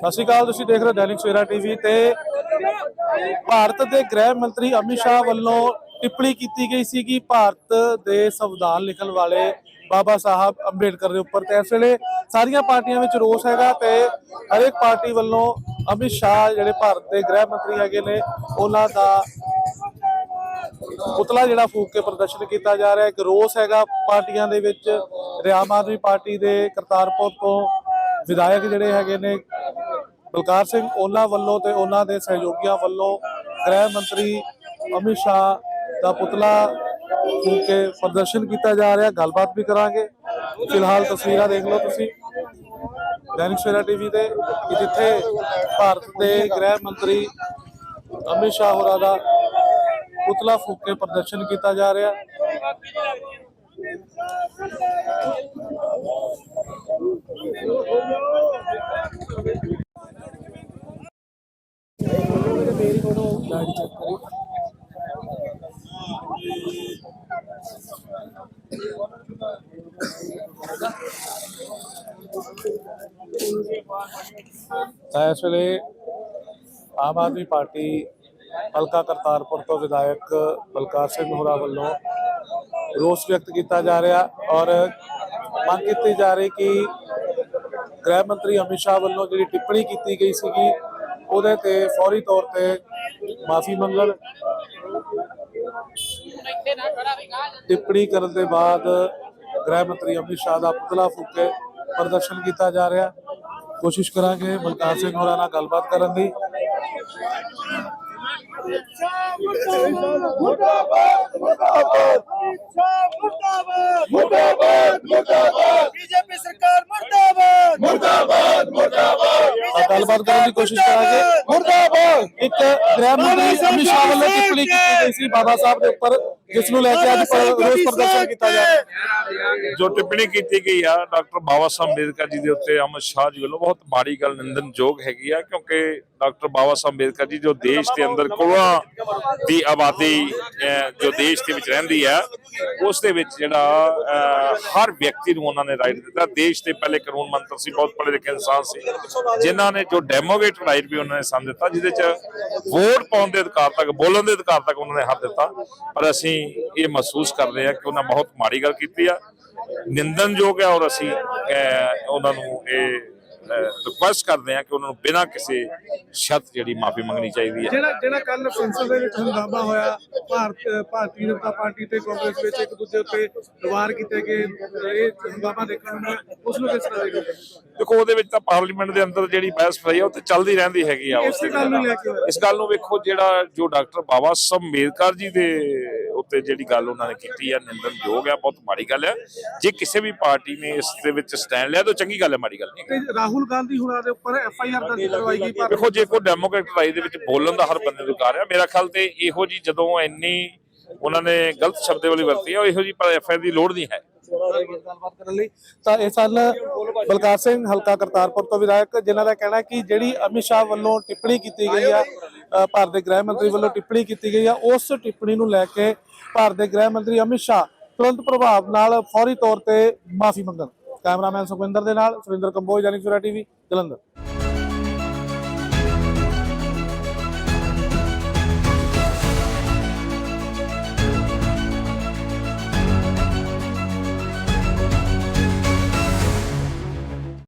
ਸਤਿ ਸ਼੍ਰੀ ਅਕਾਲ, ਤੁਸੀਂ ਦੇਖ ਰਹੇ ਹੋ ਦੈਨਿਕ ਸਵੇਰਾ ਟੀਵੀ ਤੇ ਭਾਰਤ ਦੇ ਗ੍ਰਹਿ ਮੰਤਰੀ ਅਮਿਤ ਸ਼ਾਹ ਵੱਲੋਂ ਟਿੱਪਣੀ ਕੀਤੀ ਗਈ ਸੀ ਕਿ ਭਾਰਤ ਦੇ ਸੰਵਿਧਾਨ ਲਿਖਣ ਵਾਲੇ ਬਾਬਾ ਸਾਹਿਬ ਅੰਬੇਡਕਰ ਦੇ ਉੱਪਰ ਤੇ ਇਸ ਵੇਲੇ ਸਾਰੀਆਂ ਪਾਰਟੀਆਂ ਵਿੱਚ ਰੋਸ ਹੈਗਾ ਤੇ ਹਰੇਕ ਪਾਰਟੀ ਵੱਲੋਂ ਅਮਿਤ ਸ਼ਾਹ ਜਿਹੜੇ ਭਾਰਤ ਦੇ ਗ੍ਰਹਿ ਮੰਤਰੀ ਹੈਗੇ ਨੇ, ਉਹਨਾਂ ਦਾ ਪੁਤਲਾ ਜਿਹੜਾ ਫੂਕ ਕੇ ਪ੍ਰਦਰਸ਼ਨ ਕੀਤਾ ਜਾ ਰਿਹਾ ਹੈ ਇੱਕ ਰੋਸ ਹੈਗਾ ਪਾਰਟੀਆਂ ਦੇ ਵਿੱਚ ਰਿਆਮ ਆਦਮੀ ਪਾਰਟੀ ਦੇ ਕਰਤਾਰਪੁਰ ਤੋਂ ਵਿਧਾਇਕ ਜਿਹੜੇ ਹੈਗੇ ਨੇ ਬਲਕਾਰ ਸਿੰਘ ਉਹਨਾਂ ਵੱਲੋਂ ਤੇ ਉਹਨਾਂ ਦੇ ਸਹਿਯੋਗੀਆਂ ਵੱਲੋਂ ਗ੍ਰਹਿ ਮੰਤਰੀ ਅਮਿਤ ਸ਼ਾਹ ਦਾ ਪੁਤਲਾ ਫੂਕ ਕੇ ਪ੍ਰਦਰਸ਼ਨ ਕੀਤਾ ਜਾ ਰਿਹਾ। ਗੱਲਬਾਤ ਵੀ ਕਰਾਂਗੇ। ਫਿਲਹਾਲ ਤਸਵੀਰਾਂ ਦੇਖ ਲਓ ਤੁਸੀਂ। ਦੈਨਿਕ ਸਵੇਰਾ ਟੀਵੀ ਤੇ ਕਿ ਜਿੱਥੇ ਭਾਰਤ ਦੇ ਗ੍ਰਹਿ ਮੰਤਰੀ ਅਮਿਤ ਸ਼ਾਹ ਹੋਰਾਂ ਦਾ ਪੁਤਲਾ ਫੂਕ ਕੇ ਪ੍ਰਦਰਸ਼ਨ ਕੀਤਾ ਜਾ ਰਿਹਾ। ਤਾਂ ਇਸ ਵੇਲੇ ਆਮ ਆਦਮੀ ਪਾਰਟੀ ਹਲਕਾ ਕਰਤਾਰਪੁਰ ਤੋਂ ਵਿਧਾਇਕ ਬਲਕਾਰ ਸਿੰਘ ਹੋਰਾਂ ਵੱਲੋਂ ਰੋਸ ਵਿਅਕਤ ਕੀਤਾ ਜਾ ਰਿਹਾ ਔਰ ਮੰਗ ਕੀਤੀ ਜਾ ਰਹੀ ਕਿ ਗ੍ਰਹਿ ਮੰਤਰੀ ਅਮਿਤ ਸ਼ਾਹ ਵੱਲੋਂ ਜਿਹੜੀ ਟਿੱਪਣੀ ਕੀਤੀ ਗਈ ਸੀਗੀ ਉਹਦੇ ਤੇ ਫੌਰੀ ਤੌਰ ਤੇ ਮਾਫੀ ਮੰਗਣ। ਟਿੱਪਣੀ ਕਰਨ ਦੇ ਬਾਅਦ ਗ੍ਰਹਿ ਮੰਤਰੀ ਅਮਿਤ ਸ਼ਾਹ ਦਾ ਪੁਤਲਾ ਫੂਕ ਕੇ ਪ੍ਰਦਰਸ਼ਨ ਕੀਤਾ ਜਾ ਰਿਹਾ। ਕੋਸ਼ਿਸ਼ ਕਰਾਂਗੇ ਬਲਕਾਰ ਸਿੰਘ ਹੋਰਾਂ ਨਾਲ ਗੱਲਬਾਤ ਕਰਨ ਦੀ। ਮੁਰਦਾਬਾਦ ਮੁਰਦਾਬਾਦ ਮੁਰਦਾਬਾਦ। ਮੁਰਦਾਬਾਦ ਮੁਰਦਾਬਾਦ ਬੀਜੇਪੀ ਸਰਕਾਰ ਮੁਰਦਾਬਾਦ ਮੁਰਦਾਬਾਦ ਮੁਰਦਾਬਾਦ ਤਾਂ ਗੱਲਬਾਤ ਕਰਨ ਦੀ ਕੋਸ਼ਿਸ਼ ਕਰਾਂਗੇ। ਮੁਰਦਾਬਾਦ! ਇੱਕ ਗ੍ਰਹਿ ਮੰਤਰੀ ਅਮਿਤ ਸ਼ਾਹ ਵੱਲੋਂ ਟਿੱਪਣੀ ਕੀਤੀ ਗਈ ਸੀ। ਬਾਬਾ ਸਾਹਿਬ ਦੇ ਉੱਪਰ ਜਿਸ ਨੂੰ ਲੈ ਕੇ ਅੱਜ ਪਰ- ਰੋਸ ਪ੍ਰਦਰਸ਼ਨ ਕੀਤਾ ਜਾ ਰਿਹਾ। ਜੋ ਟਿੱਪਣੀ ਕੀਤੀ ਗਈ ਆ ਡਾਕਟਰ ਬਾਬਾ ਸਾਹਿਬ ਅੰਬੇਦਕਰ ਜੀ ਦੇ ਉੱਤੇ ਅਮਿਤ ਸ਼ਾਹ ਜੀ ਵੱਲੋਂ ਬਹੁਤ ਮਾੜੀ ਗੱਲ ਨਿੰਦਨਯੋਗ ਹੈਗੀ ਆ ਕਿਉਂਕਿ ਡਾਕਟਰ ਬਾਬਾ ਸਾਹਿਬ ਅੰਬੇਦਕਰ ਜੀ ਜੋ ਦੇਸ਼ ਦੇ ਅੰਦਰ ਕਰੋੜਾਂ ਦੀ ਆਬਾਦੀ ਜੋ ਦੇਸ਼ ਦੇ ਵਿੱਚ ਰਹਿੰਦੀ ਆ ਉਸ ਦੇ ਵਿੱਚ ਜਿਹੜਾ ਹਰ ਵਿਅਕਤੀ ਨੂੰ ਉਹਨਾਂ ਨੇ ਰਾਈਟ ਦਿੱਤਾ। ਦੇਸ਼ ਦੇ ਪਹਿਲੇ ਕਾਨੂੰਨ ਮੰਤਰ ਸੀ ਬਹੁਤ ਪੜ੍ਹੇ ਲਿਖੇ ਇਨਸਾਨ ਸੀ ਜਿਨ੍ਹਾਂ ਨੇ ਜੋ ਡੈਮੋਕ੍ਰੇਟ ਰਾਈਟ ਵੀ ਉਹਨਾਂ ਨੇ ਸੰਨ ਦਿੱਤਾ ਜਿਹਦੇ ਚ ਵੋਟ ਪਾਉਣ ਦੇ ਅਧਿਕਾਰ ਤੱਕ ਬੋਲਣ ਦੇ ਅਧਿਕਾਰ ਤੱਕ ਉਹਨਾਂ ਨੇ ਹੱਥ ਦਿੱਤਾ। ਪਰ ਅਸੀਂ ਇਹ ਮਹਿਸੂਸ ਕਰਦੇ ਹਾਂ ਕਿ ਉਹਨਾਂ ਬਹੁਤ ਮਾੜੀ ਗੱਲ ਕੀਤੀ ਆ ਨਿੰਦਨਯੋਗ ਹੈ ਔਰ ਅਸੀਂ ਉਹਨਾਂ ਨੂੰ ਇਹ ਰਿਕੁਐਸਟ ਕਰਦੇ ਹਾਂ ਕਿ ਉਹਨਾਂ ਨੂੰ ਬਿਨਾਂ ਕਿਸੇ ਸ਼ਰਤ ਜਿਹੜੀ ਮਾਫੀ ਮੰਗਣੀ ਚਾਹੀਦੀ ਹੈ ਜਿਹੜਾ ਜਿਹੜਾ ਕੱਲ ਸੰਸਦ ਦੇ ਵਿੱਚ ਹੰਗਾਮਾ ਹੋਇਆ ਭਾਰਤ ਭਾਰਤੀ ਜਨਤਾ ਪਾਰਟੀ ਤੇ ਕਾਂਗਰਸ ਵਿੱਚ ਇੱਕ ਦੂਜੇ ਉੱਤੇ ਵਾਰ ਕੀਤੇ ਗਏ ਇਹ ਹੰਗਾਮਾ ਦੇਖਣ ਨੂੰ। ਉਸ ਨੂੰ ਕਿਸ ਤਰ੍ਹਾਂ ਦੇਖਦੇ? ਦੇਖੋ ਉਹਦੇ ਵਿੱਚ ਤਾਂ ਪਾਰਲੀਮੈਂਟ ਦੇ ਅੰਦਰ ਜਿਹੜੀ ਬਹਿਸ ਪਈ ਆ ਉਹ ਤੇ ਚੱਲਦੀ ਰਹਿੰਦੀ ਹੈਗੀ ਆ ਉਸ ਇਸੇ ਗੱਲ ਨੂੰ ਲੈ ਕੇ। ਇਸ ਗੱਲ ਨੂੰ ਵੇਖੋ ਜਿਹੜਾ ਜੋ ਡਾਕਟਰ ਬਾਬਾ ਸਾਹਿਬ ਅੰਬੇਦਕਰ ਜੀ ਦੇ ਉੱਤੇ ਜਿਹੜੀ ਗੱਲ ਉਹਨਾਂ ਨੇ ਕੀਤੀ ਆ ਨਿੰਦਨਯੋਗ ਆ ਬਹੁਤ ਮਾੜੀ ਗੱਲ ਹੈ ਜੇ ਕਿਸੇ ਵੀ ਪਾਰਟੀ ਨੇ ਇਸ ਦੇ ਵਿੱਚ ਸਟੈਂਡ ਲਿਆ ਤਾਂ ਚੰਗੀ ਗੱਲ ਹੈ ਮਾੜੀ ਗੱਲ ਨਹੀਂ ਤੇ ਰਾਹੁਲ ਗਾਂਧੀ ਹੁਣਾਂ ਦੇ ਉੱਪਰ ਐਫ ਆਈ ਆਰ ਦਰਜ ਕਰਵਾਈ ਗਈ ਪਰ ਦੇਖੋ ਜੇ ਕੋਈ ਡੈਮੋਕ੍ਰੇਟ ਰਾਈ ਦੇ ਵਿੱਚ ਬੋਲਣ ਦਾ ਹਰ ਬੰਦੇ ਨੂੰ ਅਧਿਕਾਰ ਹੈ ਮੇਰਾ ਖਿਆਲ ਤੇ ਇਹੋ ਜੀ ਜਦੋਂ ਇੰਨੀ ਉਹਨਾਂ ਨੇ ਗਲਤ ਸ਼ਬਦੇ ਵਾਲੀ ਵਰਤੀ ਆ ਇਹੋ ਜੀ ਪਰ ਐਫ ਦੀ ਲੋੜ ਨਹੀਂ ਹੈ। ਗੱਲਬਾਤ ਕਰਨ ਲਈ। ਤਾਂ ਇਹ ਸਨ ਬਲਕਾਰ ਸਿੰਘ ਹਲਕਾ ਕਰਤਾਰਪੁਰ ਤੋਂ ਵਿਧਾਇਕ, ਜਿਨ੍ਹਾਂ ਦਾ ਕਹਿਣਾ ਕਿ ਜਿਹੜੀ ਅਮਿਤ ਸ਼ਾਹ ਵੱਲੋਂ ਟਿੱਪਣੀ ਕੀਤੀ ਗਈ ਆ ਭਾਰਤ ਦੇ ਗ੍ਰਹਿ ਮੰਤਰੀ ਵੱਲੋਂ ਟਿੱਪਣੀ ਕੀਤੀ ਗਈ ਆ, ਉਸ ਟਿੱਪਣੀ ਨੂੰ ਲੈ ਕੇ ਭਾਰਤ ਦੇ ਗ੍ਰਹਿ ਮੰਤਰੀ ਅਮਿਤ ਸ਼ਾਹ ਤੁਰੰਤ ਪ੍ਰਭਾਵ ਨਾਲ ਫੌਰੀ ਤੌਰ ਤੇ ਮਾਫੀ ਮੰਗਣ। ਕੈਮਰਾਮੈਨ ਸੁਖਵਿੰਦਰ ਦੇ ਨਾਲ ਸੁਰਿੰਦਰ ਕੰਬੋਜ ਜਾਨੀ ਸੁਰਾ ਟੀਵੀ, ਜਲੰਧਰ।